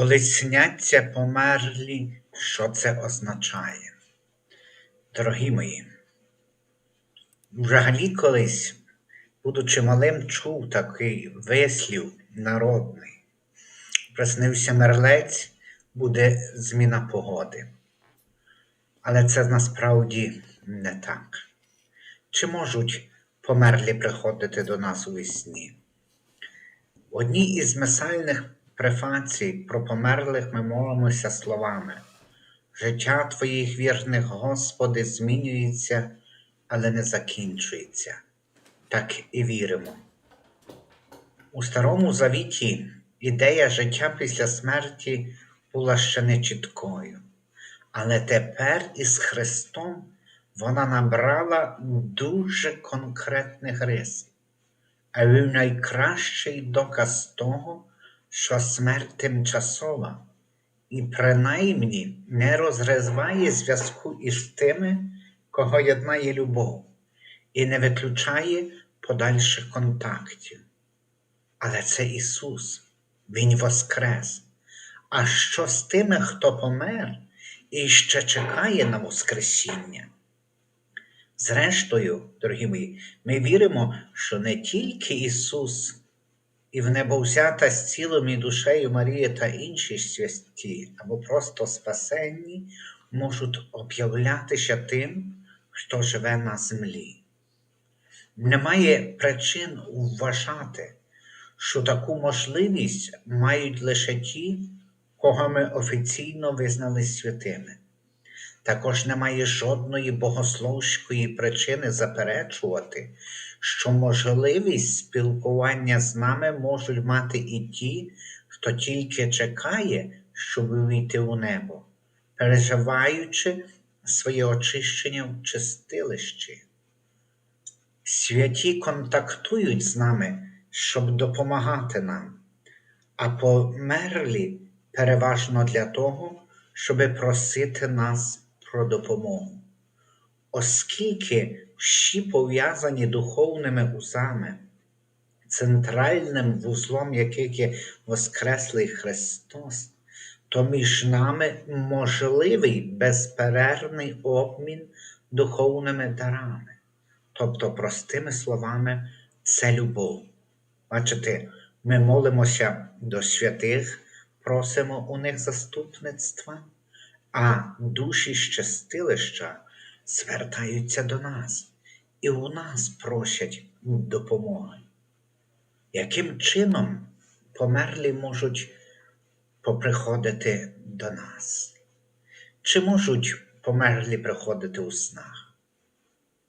Коли сняться померлі, що це означає? Дорогі мої, взагалі колись, будучи малим, чув такий вислів народний. Приснився мерлець, буде зміна погоди. Але це насправді не так. Чи можуть померлі приходити до нас у вісні? В одній із месальних префацій про померлих ми молимося словами Життя твоїх вірних, Господи, змінюється, але не закінчується. Так і віримо. У Старому Завіті ідея життя після смерті була ще не чіткою, але тепер із Христом вона набрала дуже конкретних рис. А він найкращий доказ того, що смерть тимчасова і принаймні не розриває зв'язку із тими, кого єднає любов, і не виключає подальших контактів. Але це Ісус, Він Воскрес. А що з тими, хто помер і ще чекає на Воскресіння? Зрештою, дорогі мої, ми віримо, що не тільки Ісус і в небо взята з цілом і душею Марія та інші святі, або просто спасенні, можуть об'являтися тим, хто живе на землі. Немає причин вважати, що таку можливість мають лише ті, кого ми офіційно визнали святими. Також немає жодної богословської причини заперечувати, що можливість спілкування з нами можуть мати і ті, хто тільки чекає, щоб увійти у небо, переживаючи своє очищення в чистилищі. Святі контактують з нами, щоб допомагати нам, а померлі переважно для того, щоб просити нас про допомогу. Оскільки всі пов'язані духовними узами, центральним вузлом яких є Воскреслий Христос, то між нами можливий безперервний обмін духовними дарами. Тобто, простими словами, це любов. Бачите, ми молимося до святих, просимо у них заступництва, а душі щастилища звертаються до нас і у нас просять допомоги. Яким чином померлі можуть поприходити до нас? Чи можуть померлі приходити у снах?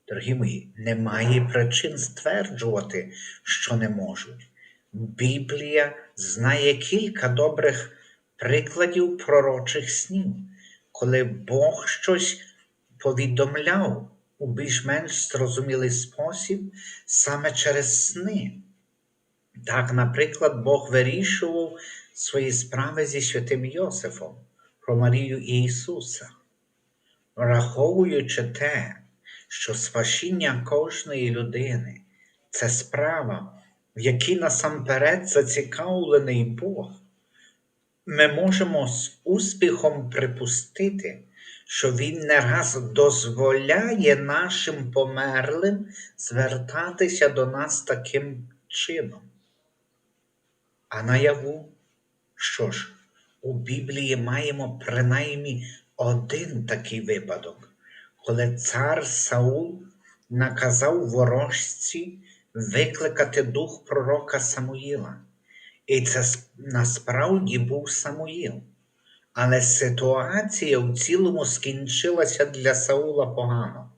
Дорогі мої, немає причин стверджувати, що не можуть. Біблія знає кілька добрих прикладів пророчих снів, коли Бог щось повідомляв у більш-менш зрозумілий спосіб саме через сни. Так, наприклад, Бог вирішував свої справи зі святим Йосифом про Марію і Ісуса, враховуючи те, що спасіння кожної людини це справа, в якій насамперед зацікавлений Бог, ми можемо з успіхом припустити, що Він не раз дозволяє нашим померлим звертатися до нас таким чином. А наяву, що ж, у Біблії маємо принаймні один такий випадок, коли цар Саул наказав ворожці викликати дух пророка Самуїла. І це насправді був Самуїл. Але ситуація в цілому скінчилася для Саула погано,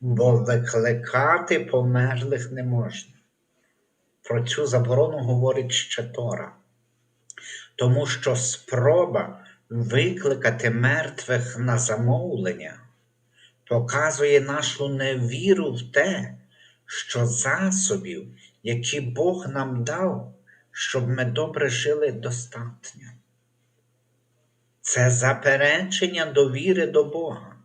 бо викликати померлих не можна. Про цю заборону говорить ще Тора. Тому що спроба викликати мертвих на замовлення показує нашу невіру в те, що засобів, які Бог нам дав, щоб ми добре жили достатньо. Це заперечення довіри до Бога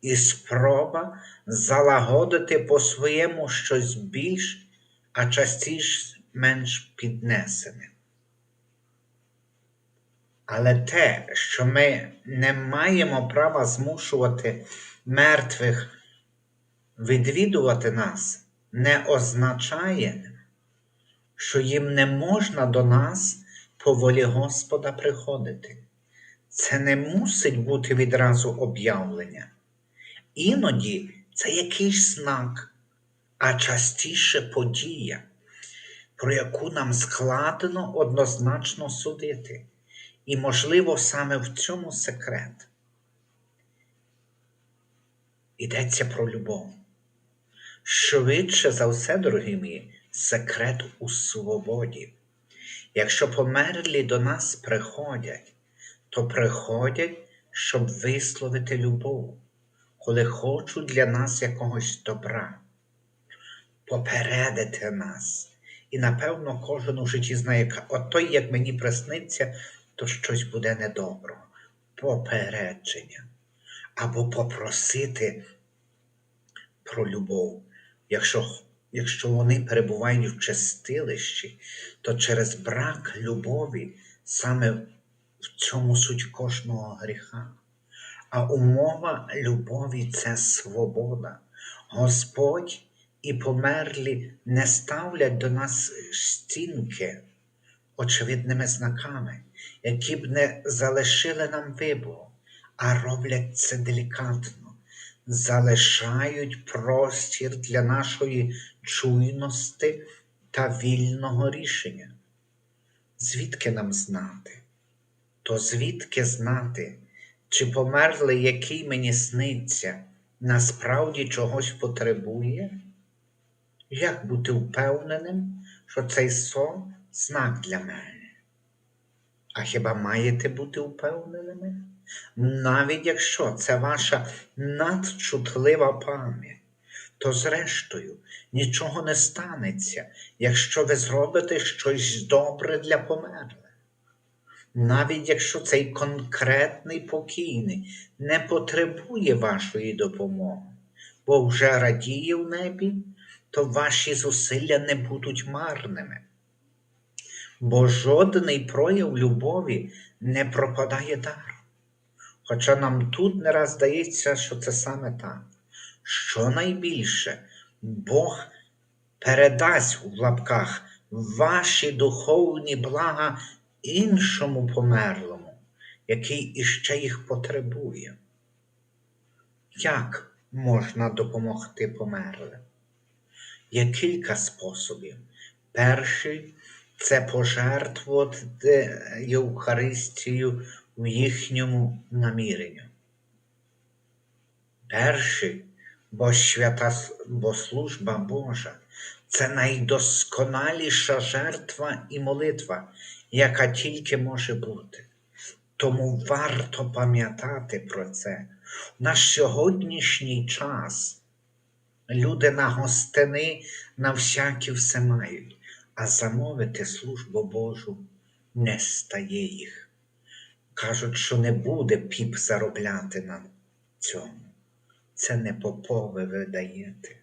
і спроба залагодити по-своєму щось більш, а частіше менш піднесене. Але те, що ми не маємо права змушувати мертвих відвідувати нас, не означає, що їм не можна до нас по волі Господа приходити. Це не мусить бути відразу об'явлення. Іноді це якийсь знак, а частіше подія, про яку нам складно однозначно судити. І, можливо, саме в цьому секрет. Йдеться про любов. Швидше за все, дорогі мої, секрет у свободі. Якщо померлі до нас приходять, то приходять, щоб висловити любов, коли хочуть для нас якогось добра, попередити нас. І напевно кожен у житті знає, ото як мені присниться, то щось буде недоброго. Попередження. Або попросити про любов. Якщо, якщо вони перебувають в чистилищі, то через брак любові саме в цьому суть кожного гріха. А умова любові це свобода. Господь і померлі не ставлять до нас стінки очевидними знаками, які б не залишили нам вибору, а роблять це делікатно, залишають простір для нашої чуйності та вільного рішення. Звідки нам знати? То звідки знати, чи померлий, який мені сниться, насправді чогось потребує? Як бути впевненим, що цей сон знак для мене? А хіба маєте бути впевненими? Навіть якщо це ваша надчутлива пам'ять, то зрештою нічого не станеться, якщо ви зробите щось добре для померлих. Навіть якщо цей конкретний покійний не потребує вашої допомоги, бо вже радіє в небі, то ваші зусилля не будуть марними. Бо жодний прояв любові не пропадає даром. Хоча нам тут не раз здається, що це саме так. Що найбільше Бог передасть в лапках ваші духовні блага іншому померлому, який іще їх потребує. Як можна допомогти померлим? Є кілька способів. Перший це пожертвувати Євхаристію в їхньому наміренню. Перший, бо свята бо служба Божа це найдосконаліша жертва і молитва, яка тільки може бути. Тому варто пам'ятати про це. На сьогоднішній час люди на гостини на всякі все мають, а замовити службу Божу не стає їх. Кажуть, що не буде піп заробляти на цьому. Це не попове ви даєте.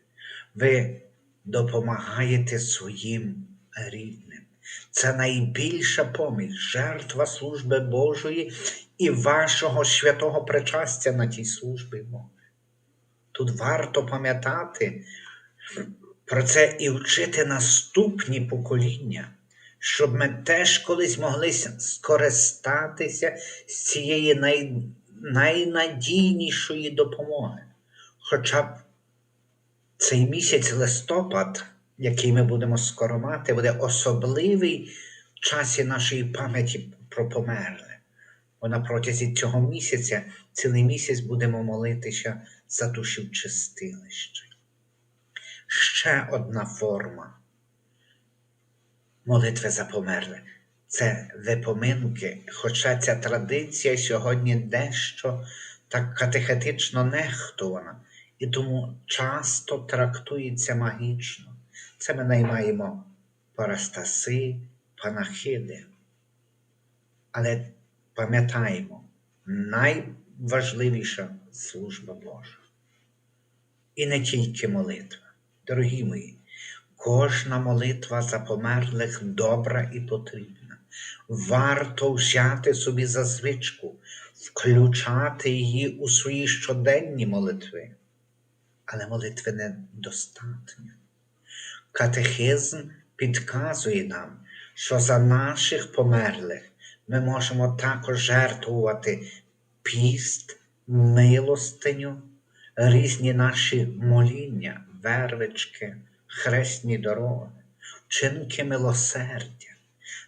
Ви допомагаєте своїм рідним. Це найбільша поміч, жертва служби Божої і вашого святого причастя на тій службі Божій. Тут варто пам'ятати про це і вчити наступні покоління, щоб ми теж колись могли скористатися з цієї най... найнадійнішої допомоги. Хоча б цей місяць листопад, який ми будемо скоро мати, буде особливий в часі нашої пам'яті про померле. Бо на протязі цього місяця, цілий місяць будемо молитися за душі в. Ще одна форма молитви за померле це випоминки, хоча ця традиція сьогодні дещо так катехетично нехтована і тому часто трактується магічно. Це ми наймаємо парастаси, панахиди. Але пам'ятаємо, найважливіша служба Божа. І не тільки молитва. Дорогі мої, кожна молитва за померлих добра і потрібна. Варто взяти собі за звичку, включати її у свої щоденні молитви. Але молитви недостатньо. Катехизм підказує нам, що за наших померлих ми можемо також жертвувати піст, милостиню, різні наші моління, вервички, хресні дороги, вчинки милосердя.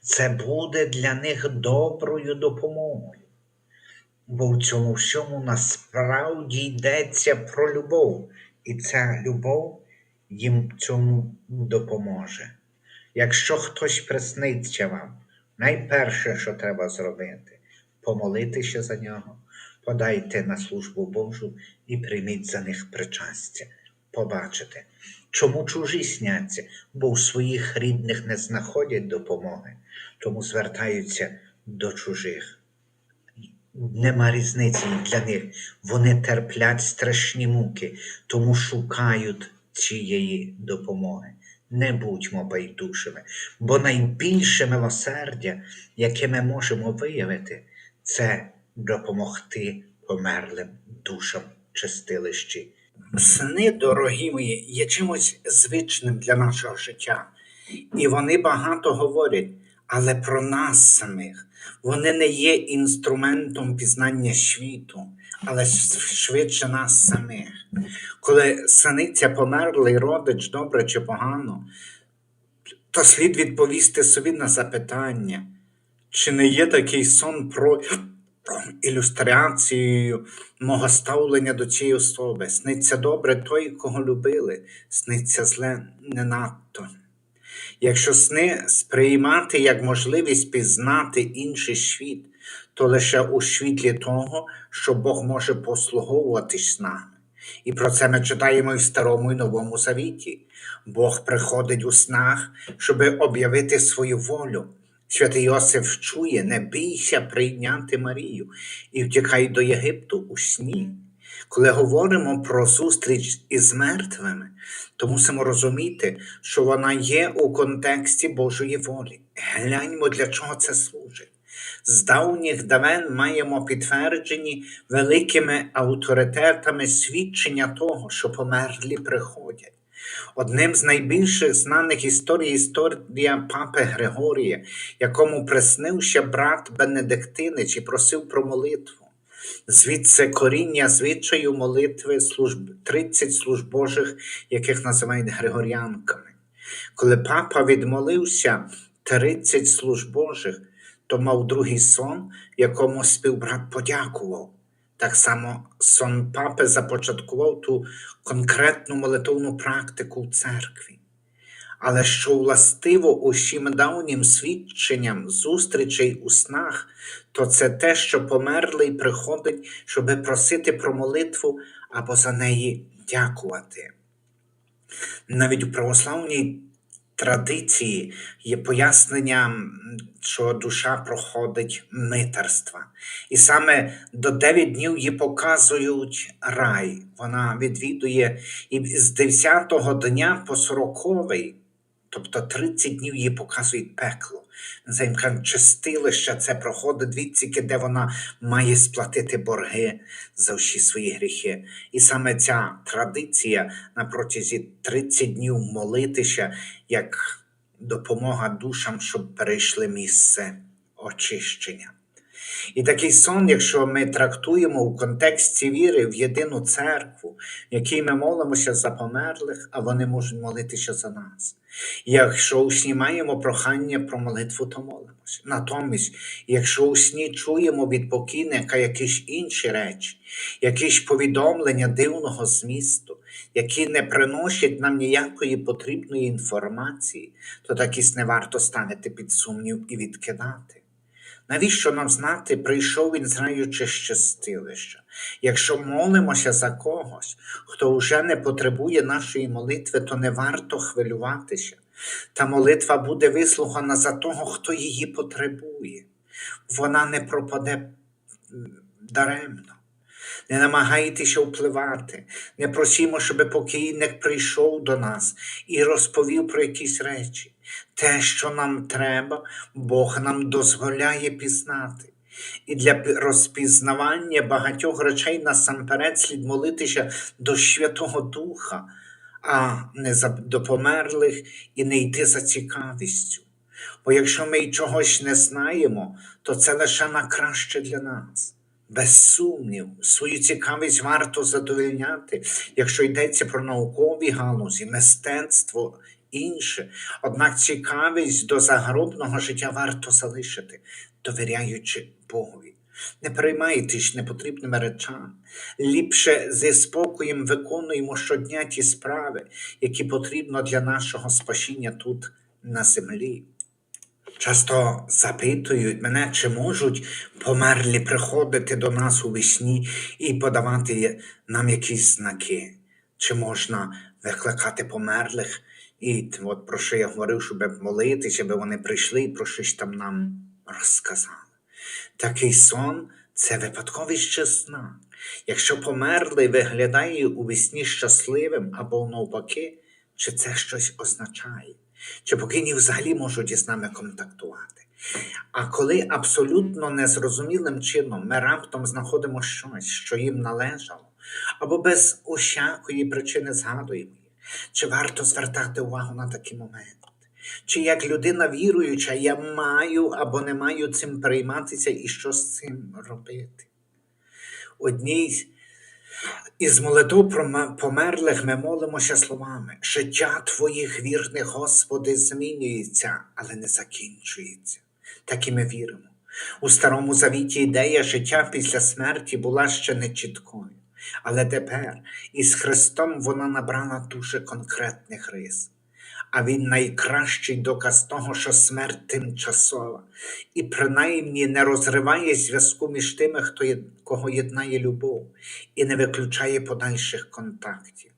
Це буде для них доброю допомогою. Бо в цьому всьому насправді йдеться про любов, і ця любов їм цьому допоможе. Якщо хтось присниться вам, найперше, що треба зробити, помолитися за нього, подайте на службу Божу і прийміть за них причастя. Побачите, чому чужі сняться, бо у своїх рідних не знаходять допомоги, тому звертаються до чужих. Нема різниці для них. Вони терплять страшні муки, тому шукають цієї допомоги. Не будьмо байдужими, бо найбільше милосердя, яке ми можемо виявити, це допомогти померлим душам чистилищі. Сни, дорогі мої, є чимось звичним для нашого життя, і вони багато говорять, але про нас самих. Вони не є інструментом пізнання світу, але швидше нас самих. Коли синиться померлий родич, добре чи погано, то слід відповісти собі на запитання, чи не є такий сон про ілюстрацією мого ставлення до цієї особи. Сниться добре той, кого любили, сниться зле не надто. Якщо сни сприймати як можливість пізнати інший світ, то лише у світлі того, що Бог може послуговуватись нами. І про це ми читаємо і в Старому і Новому Завіті. Бог приходить у снах, щоби об'явити свою волю. Святий Йосиф чує, не бійся прийняти Марію і втікай до Єгипту у сні. Коли говоримо про зустріч із мертвими, то мусимо розуміти, що вона є у контексті Божої волі. Гляньмо, для чого це служить. З давніх давен маємо підтверджені великими авторитетами свідчення того, що померлі приходять. Одним з найбільших знаних історій історія папи Григорія, якому приснився брат Бенедиктинич і просив про молитву. Звідси коріння звичаю молитви служб, 30 служб Божих, яких називають Григоріанками. Коли папа відмолився 30 служб Божих, то мав другий сон, якому співбрат подякував. Так само сон папи започаткував ту конкретну молитовну практику в церкві. Але що властиво усім давнім свідченням зустрічей у снах, то це те, що померлий приходить, щоби просити про молитву або за неї дякувати. Навіть у православній традиції є пояснення, що душа проходить митерства. І саме до 9 днів її показують рай. Вона відвідує і з 10-го дня по 40-й, тобто 30 днів їй показують пекло. Це чистилища, це проходить відсіки, де вона має сплатити борги за всі свої гріхи. І саме ця традиція на протязі 30 днів молитися як допомога душам, щоб перейшли місце очищення. І такий сон, якщо ми трактуємо в контексті віри в єдину церкву, в якій ми молимося за померлих, а вони можуть молитися за нас. Якщо у сні маємо прохання про молитву, то молимося. Натомість, якщо у сні чуємо від покійника якісь інші речі, якісь повідомлення дивного змісту, які не приносять нам ніякої потрібної інформації, то такі сни варто ставити під сумнів і відкидати. Навіщо нам знати, прийшов він з раю щастилища? Якщо молимося за когось, хто вже не потребує нашої молитви, то не варто хвилюватися. Та молитва буде вислухана за того, хто її потребує. Вона не пропаде даремно. Не намагайтеся впливати, не просімо, щоб покійник прийшов до нас і розповів про якісь речі. Те, що нам треба, Бог нам дозволяє пізнати. І для розпізнавання багатьох речей насамперед слід молитися до Святого Духа, а не за до померлих і не йти за цікавістю. Бо якщо ми чогось не знаємо, то це лише на краще для нас. Без сумнів, свою цікавість варто задовольняти, якщо йдеться про наукові галузі, мистецтво, інше. Однак цікавість до загробного життя варто залишити, довіряючи Богові. Не переймайтесь непотрібними речами. Ліпше зі спокоєм виконуємо щодня ті справи, які потрібно для нашого спасіння тут на землі. Часто запитують мене, чи можуть померлі приходити до нас у вісні і подавати нам якісь знаки, чи можна викликати померлих, і от про що я говорив, щоб молитися, щоб вони прийшли і про щось там нам розказали. Такий сон це випадковість сна. Якщо померлий виглядає у вісні щасливим або навпаки, чи це щось означає? Чи покійні взагалі можуть із нами контактувати? А коли абсолютно незрозумілим чином ми раптом знаходимо щось, що їм належало, або без усякої причини згадуємо чи варто звертати увагу на такі моменти? Чи як людина віруюча, я маю або не маю цим перейматися і що з цим робити? Одній із молитв померлих ми молимося словами: життя твоїх вірних, Господи, змінюється, але не закінчується. Так і ми віримо. У Старому Завіті ідея життя після смерті була ще не чіткою. Але тепер із Христом вона набрала дуже конкретних рис. А він найкращий доказ того, що смерть тимчасова, і принаймні не розриває зв'язку між тими, хто є, кого єднає любов, і не виключає подальших контактів.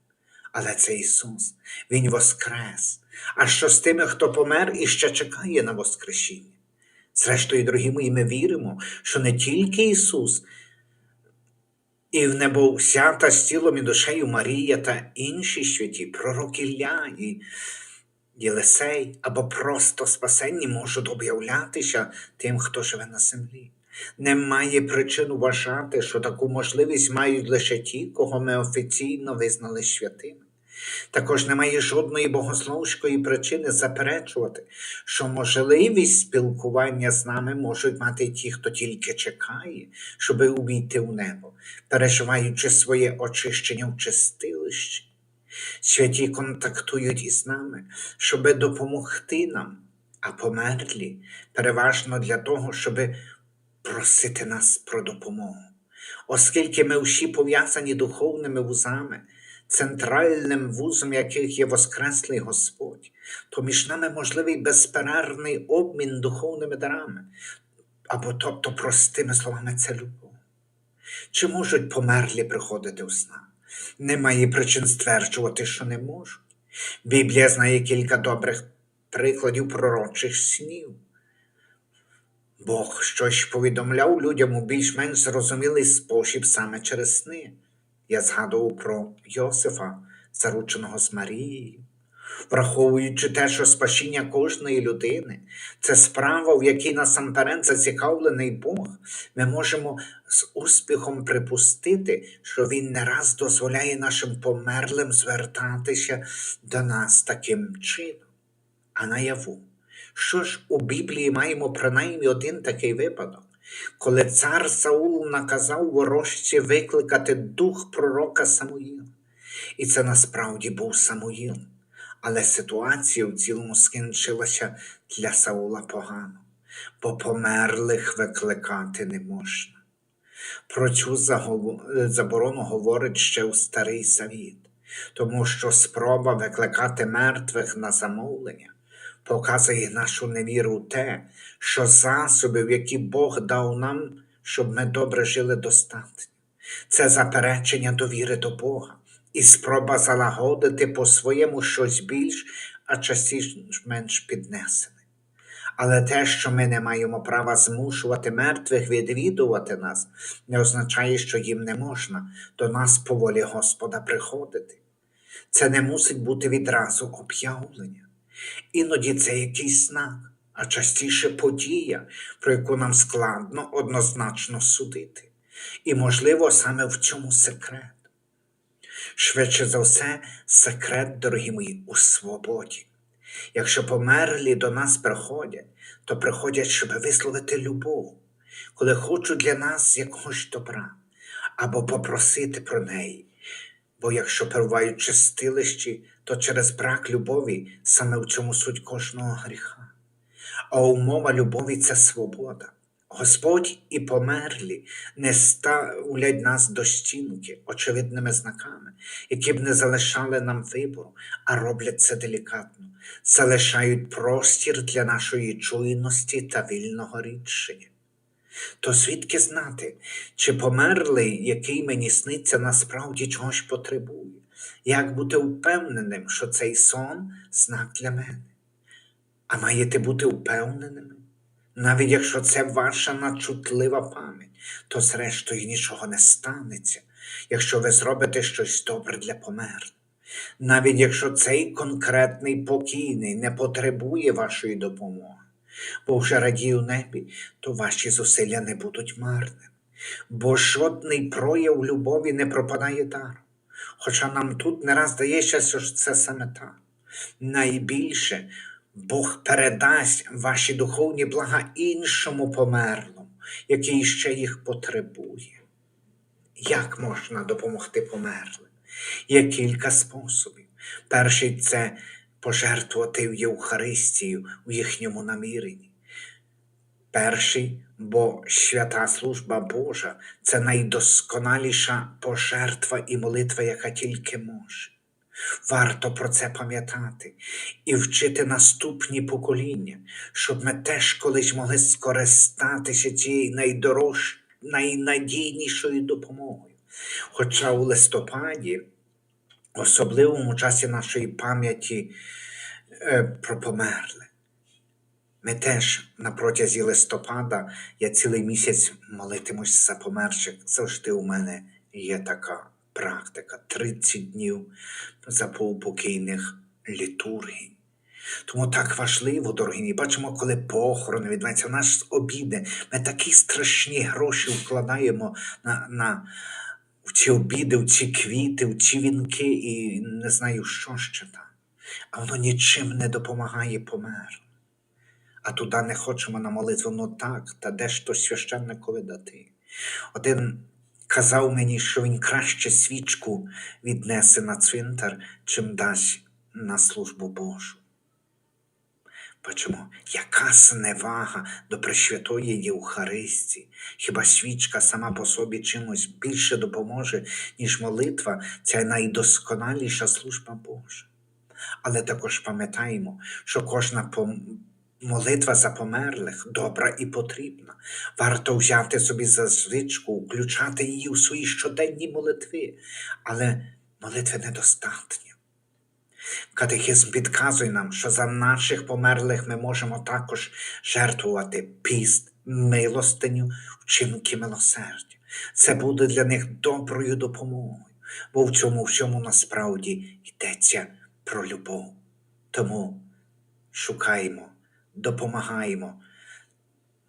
Але це Ісус, Він воскрес. А що з тими, хто помер і ще чекає на Воскресіння? Зрештою, дорогі мої, ми віримо, що не тільки Ісус, і в небо взята з тілом і душею Марія та інші святі, пророк Ілля і Єлисей або просто спасенні можуть об'являтися тим, хто живе на землі. Немає причин вважати, що таку можливість мають лише ті, кого ми офіційно визнали святими. Також немає жодної богословської причини заперечувати, що можливість спілкування з нами можуть мати ті, хто тільки чекає, щоб увійти в небо, переживаючи своє очищення в чистилищі. Святі контактують із нами, щоб допомогти нам, а померлі переважно для того, щоб просити нас про допомогу. Оскільки ми всі пов'язані духовними вузами, центральним вузом яких є Воскреслий Господь, то між нами можливий безперервний обмін духовними дарами, або тобто, простими словами, це любов. Чи можуть померлі приходити у сна? Немає причин стверджувати, що не можуть. Біблія знає кілька добрих прикладів пророчих снів. Бог щось повідомляв людям у більш-менш зрозумілий спосіб саме через сни. Я згадував про Йосифа, зарученого з Марією. Враховуючи те, що спасіння кожної людини це справа, в якій насамперед зацікавлений Бог, ми можемо з успіхом припустити, що Він не раз дозволяє нашим померлим звертатися до нас таким чином. А наяву. Що ж у Біблії маємо принаймні один такий випадок, коли цар Саул наказав ворожці викликати дух пророка Самуїла. І це насправді був Самуїл. Але ситуація в цілому скінчилася для Саула погано, бо померлих викликати не можна. Про цю заборону говорить ще у Старий Завіт, тому що спроба викликати мертвих на замовлення показує нашу невіру те, що засобів, які Бог дав нам, щоб ми добре жили достатньо. Це заперечення довіри до Бога і спроба залагодити по-своєму щось більш, а частіше менш піднесене. Але те, що ми не маємо права змушувати мертвих відвідувати нас, не означає, що їм не можна до нас по волі Господа приходити. Це не мусить бути відразу об'явлення. Іноді це якийсь знак, а частіше подія, про яку нам складно однозначно судити. І, можливо, саме в цьому секрет. Швидше за все, секрет, дорогі мої, у свободі. Якщо померлі до нас приходять, то приходять, щоб висловити любов, коли хочуть для нас якогось добра, або попросити про неї. Бо якщо перебувають в чистилищі, то через брак любові саме в цьому суть кожного гріха. А умова любові це свобода. Господь і померлі не ставлять нас до стінки очевидними знаками, які б не залишали нам вибору, а роблять це делікатно, залишають простір для нашої чуйності та вільного рішення. То звідки знати, чи померлий, який мені сниться, насправді чогось потребує? Як бути впевненим, що цей сон знак для мене? А маєте бути впевненими? Навіть якщо це ваша начутлива пам'ять, то зрештою нічого не станеться, якщо ви зробите щось добре для померлих. Навіть якщо цей конкретний покійний не потребує вашої допомоги, бо вже радію небі, то ваші зусилля не будуть марними, бо жодний прояв любові не пропадає даром. Хоча нам тут не раз здається, що це саме так. Найбільше Бог передасть ваші духовні блага іншому померлому, який ще їх потребує. Як можна допомогти померлим? Є кілька способів. Перший це пожертвувати в Євхаристію у їхньому наміренні. Перший, бо свята служба Божа це найдосконаліша пожертва і молитва, яка тільки може. Варто про це пам'ятати і вчити наступні покоління, щоб ми теж колись могли скористатися цією найдорож... найнадійнішою допомогою. Хоча у листопаді, особливому часі нашої пам'яті е, про померле, ми теж на протязі листопада я цілий місяць молитимусь за померших. Завжди у мене є така практика 30 днів за повпокійних літургій. Тому так важливо, дорогі, бачимо, коли похорони відбуваються, в нас обіди. Ми такі страшні гроші вкладаємо на, на в ці обіди, в ці квіти, в ці вінки і не знаю, що ще там. А воно нічим не допомагає померлим. А туди не хочемо на молитву, ну так, та де ж то священникові дати? Один казав мені, що він краще свічку віднесе на цвинтар, чим дасть на службу Божу. Бачимо, яка зневага до Пресвятої Євхаристії. Хіба свічка сама по собі чимось більше допоможе, ніж молитва, ця найдосконаліша служба Божа. Але також пам'ятаємо, що кожна молитва за померлих добра і потрібна. Варто взяти собі за звичку, включати її у свої щоденні молитви, але молитви недостатньо. Катехизм підказує нам, що за наших померлих ми можемо також жертвувати піст, милостиню, вчинки милосердя. Це буде для них доброю допомогою, бо в цьому всьому насправді йдеться про любов. Тому шукаємо, допомагаємо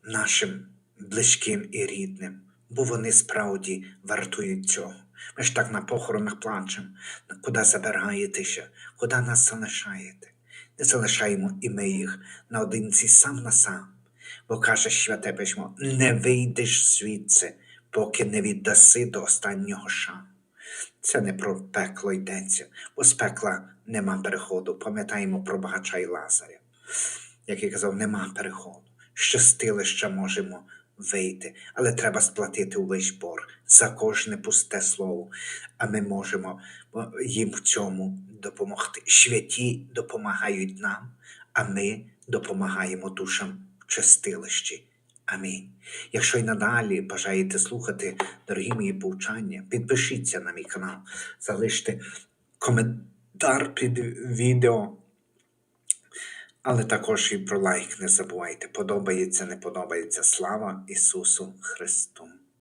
нашим близьким і рідним, бо вони справді вартують цього. Ми ж так на похоронах плачемо, куди забираєтеся, куди нас залишаєте. Не залишаємо і ми їх наодинці сам на сам, бо каже святе письмо, не вийдеш звідси, поки не віддаси до останнього шану. Це не про пекло йдеться, бо з пекла нема переходу. Пам'ятаємо про багача і Лазаря, який казав, нема переходу. Щастилища можемо вийти, але треба сплатити увесь борг за кожне пусте слово. А ми можемо їм в цьому допомогти. Святі допомагають нам, а ми допомагаємо душам в чистилищі. Амінь. Якщо й надалі бажаєте слухати, дорогі мої повчання, підпишіться на мій канал, залиште коментар під відео. Але також і про лайк не забувайте. Подобається, не подобається. Слава Ісусу Христу!